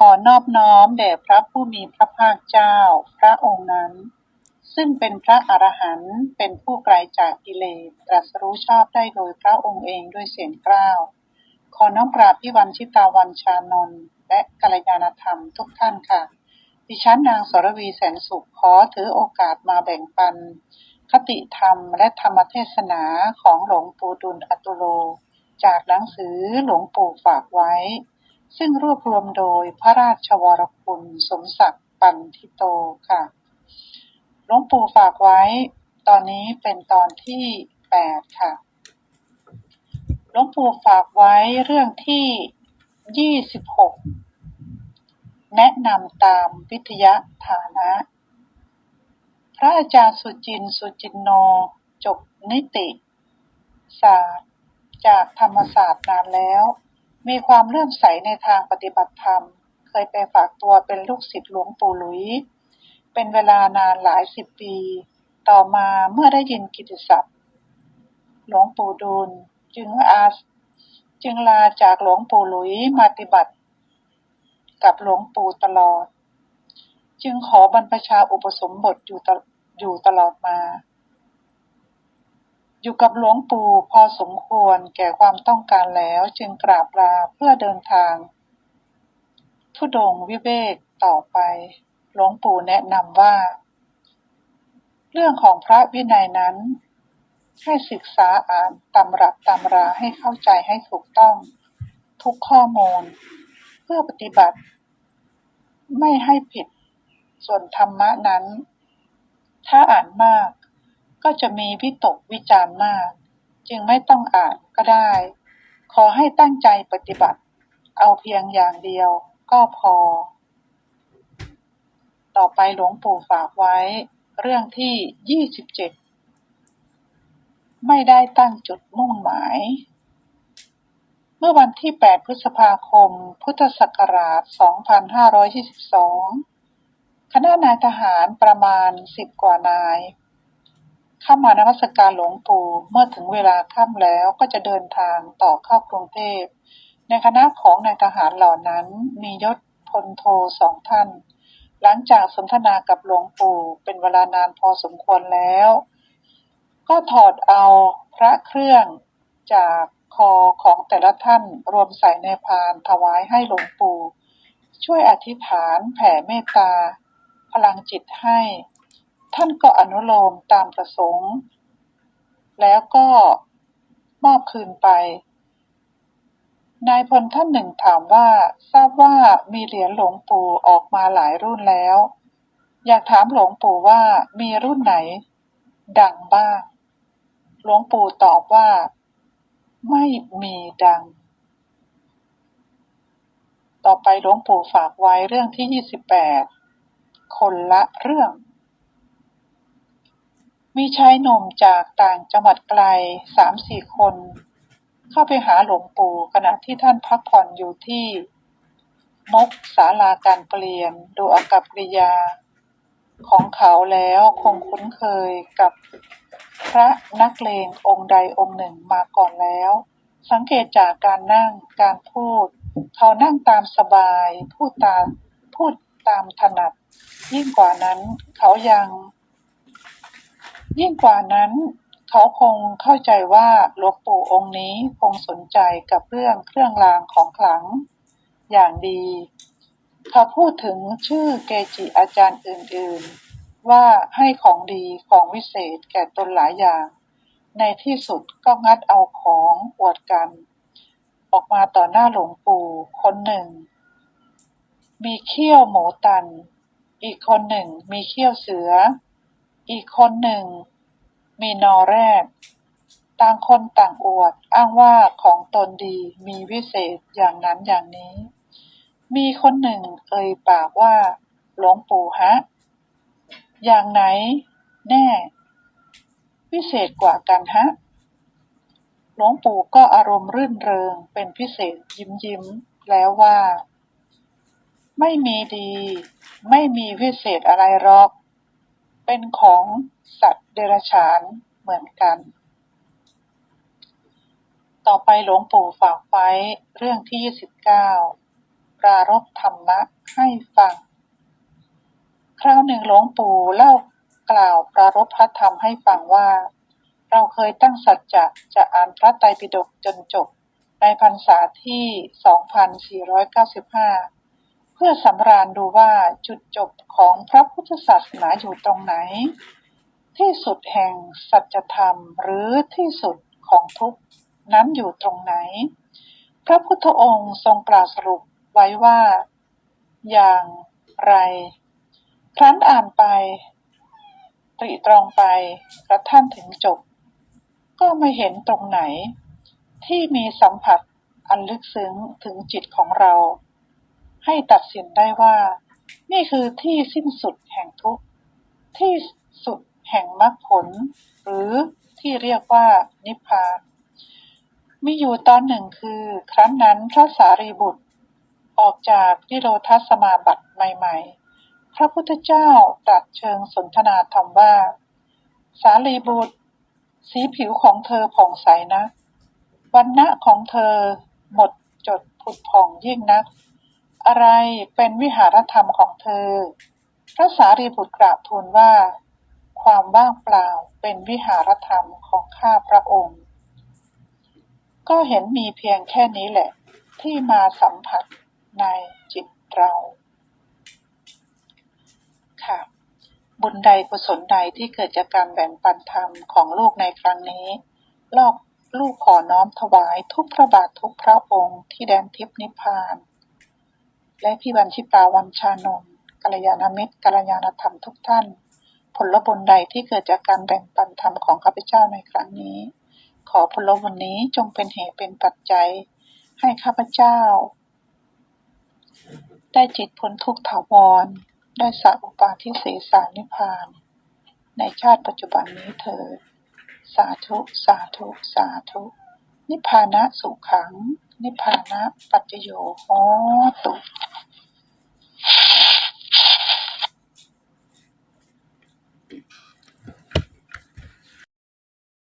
ขอนอบน้อมแด่พระผู้มีพระภาคเจ้า พระองค์นั้น ซึ่งเป็นพระอรหันต์เป็นผู้ไกลจากกิเลสตรัสรู้ชอบได้โดยพระองค์เองด้วยเสียงกล้าว ขอน้อมกราบพี่วันชิตาวันชานนท์และกัลยาณธรรมทุกท่านค่ะ ดิฉันนางสรวีแสนสุขขอถือโอกาสมาแบ่งปัน คติธรรมและธรรมเทศนาของหลวงปู่ดุลอตุโล จากหนังสือหลวงปู่ฝากไว้ ซึ่งรวบรวมโดยพระราชวรคุณสมศักดิ์ปันทิโตค่ะหลวงปู่ฝากไว้ ตอนนี้เป็นตอนที่แปดค่ะหลวงปู่ฝากไว้เรื่องที่ยี่สิบหกแนะนำตามวิทยาฐานะ พระอาจารย์สุจินสุจินโนจบนิติ ศาสตร์ จากธรรมศาสตร์นานแล้ว มีความเลื่อมใสในทางปฏิบัติธรรม เคยไปฝากตัวเป็นลูกศิษย์หลวงปู่หลุย เป็นเวลานานหลายสิบปี ต่อมาเมื่อได้ยินกิตติศัพท์ หลวงปู่ดูลจึงอาจึงลาจากหลวงปู่หลุยมาปฏิบัติ กับหลวงปู่ตลอด จึงขอบรรพชาอุปสมบทอยู่ตลอยู่ตลอดมา อยู่กับหลวงปู่พอสมควรแก่ความต้องการแล้วจึงกราบลาเพื่อเดินทาง ทุดงวิเวกต่อไป หลวงปู่แนะนำว่า เรื่องของพระวินัยนั้น ให้ศึกษาอ่านตำรับตำราให้เข้าใจให้ถูกต้อง ทุกข้อมูล เพื่อปฏิบัติ ไม่ให้ผิด ส่วนธรรมะนั้น ถ้าอ่านมาก ก็จะมีวิตกวิจารมาก จึงไม่ต้องอ่านก็ได้ ขอให้ตั้งใจปฏิบัติ เอาเพียงอย่างเดียวก็พอ ต่อไปหลวงปู่ฝากไว้ เรื่องที่ยี่สิบเจ็ดไม่ได้ตั้งจุดมุ่งหมาย เมื่อวันที่ 8 พฤษภาคม พุทธศักราช 2522 คณะนายทหารประมาณ 10 กว่านาย เข้ามานมัสการหลวงปู่เมื่อถึงเวลาค่ำแล้วก็จะเดินทางต่อเข้ากรุงเทพ ในคณะของนายทหารเหล่านั้นมียศพลโทสองท่าน หลังจากสนทนากับหลวงปู่เป็นเวลานานพอสมควรแล้ว ก็ถอดเอาพระเครื่องจากคอของแต่ละท่านรวมใส่ในพานถวายให้หลวงปู่ ช่วยอธิษฐานแผ่เมตตา พลังจิตให้ ท่านก็อนุโลมตามประสงค์ แล้วก็มอบคืนไป นายพลท่านหนึ่งถามว่าทราบว่ามีเหรียญหลวงปู่ออกมาหลายรุ่นแล้ว อยากถามหลวงปู่ว่ามีรุ่นไหน ดังบ้าง หลวงปู่ตอบว่า ไม่มีดัง ต่อไปหลวงปู่ฝากไว้เรื่องที่28คนละเรื่อง มีชายหนุ่มจากต่างจังหวัดไกลสามสี่คน เข้าไปหาหลวงปู่ขณะที่ท่านพักผ่อนอยู่ที่ มกศาลาการเปลี่ยนดูอากับกริยา ของเขาแล้วคงคุ้นเคยกับพระนักเลงองค์ใดองค์หนึ่งมาก่อนแล้ว สังเกตจากการนั่งการพูด เขานั่งตามสบาย พูดตามพูดตามถนัด ยิ่งกว่านั้นเขายัง ยิ่งกว่านั้น เขาคงเข้าใจว่าหลวงปู่องค์นี้คงสนใจกับเรื่องเครื่องรางของขลังอย่างดีเขาพูดถึงชื่อเกจิอาจารย์อื่นๆ ว่าให้ของดีของวิเศษแก่ตนหลายอย่าง ในที่สุดก็งัดเอาของอวดกัน ออกมาต่อหน้าหลวงปู่คนหนึ่ง มีเขี้ยวหมูตัน อีกคนหนึ่งมีเขี้ยวเสือ อีกคนหนึ่ง มีนอแรก ต่างคนต่างอวดอ้างว่าของตนดีมีวิเศษอย่างนั้นอย่างนี้ มีคนหนึ่งเอ่ยปากว่า หลวงปู่ฮะ อย่างไหน แน่ วิเศษกว่ากันฮะหลวงปู่ก็อารมณ์รื่นเริงเป็นพิเศษยิ้มยิ้มแล้วว่า ไม่มีดี ไม่มีวิเศษอะไรหรอก เป็นของสัตว์เดรัจฉานเหมือนกัน ต่อไปหลวงปู่ฝากไว้เรื่องที่ 29พรารบธรรมะให้ฟัง คราวหนึ่งหลวงปู่เล่ากล่าวปรารบพระธรรมให้ฟังว่า เราเคยตั้งสัจจะจะอ่านพระไตรปิฎกจนจบในพรรษาที่ 2495 เพื่อสำราญดูว่าจุดจบของพระพุทธศาสนาอยู่ตรงไหน ที่สุดแห่งสัจธรรมหรือที่สุดของทุกนั้นอยู่ตรงไหน พระพุทธองค์ทรงกล่าสรุปไว้ว่า อย่างไร ครั้นอ่านไป ตรีตรองไปกระทั่งถึงจบ ก็ไม่เห็นตรงไหน ที่มีสัมผัสอันลึกซึ้งถึงจิตของเรา ให้ตัดสินได้ว่า นี่คือที่สิ้นสุดแห่งทุกข์ที่สุดแห่งมรรคผล หรือที่เรียกว่านิพพานมีอยู่ตอนหนึ่งคือ ครั้นนั้นพระสารีบุตร ออกจากนิโรธสมาบัติใหม่ ๆ พระพุทธเจ้าตรัสเชิงสนทนาธรรมว่า สารีบุตร สีผิวของเธอผ่องใสนะ วันณะของเธอหมดจดผุดผ่องยิ่งนัก อะไรเป็นวิหารธรรมของเธอ พระสารีบุตรกราบทูลว่า ความว่างเปล่าเป็นวิหารธรรมของข้าพระองค์ ก็เห็นมีเพียงแค่นี้แหละ ที่มาสัมผัสในจิตเราค่ะบุญใดกุศลใดที่เกิดจากการแบ่งปันธรรมของลูกในครั้งนี้ลอกลูกขอน้อมถวายทุกพระบาททุกพระองค์ที่แดนทิพย์นิพพาน และพี่บัญชิปาวัญชานนท์กัลยาณมิตรกัลยาณธรรมทุกท่าน ผลบุญใดที่เกิดจากการแบ่งปันธรรมของข้าพเจ้าในครั้งนี้ ขอผลบุญนี้จงเป็นเหตุเป็นปัจจัย ให้ข้าพเจ้า ได้จิตพ้นทุกข์ถาวร ได้สัพปาทิเสสานิพพาน ในชาติปัจจุบันนี้เถิดสาธุ สาธุ สาธุ นิพพานะสุขัง นิพพานะปัจจโยโหตุ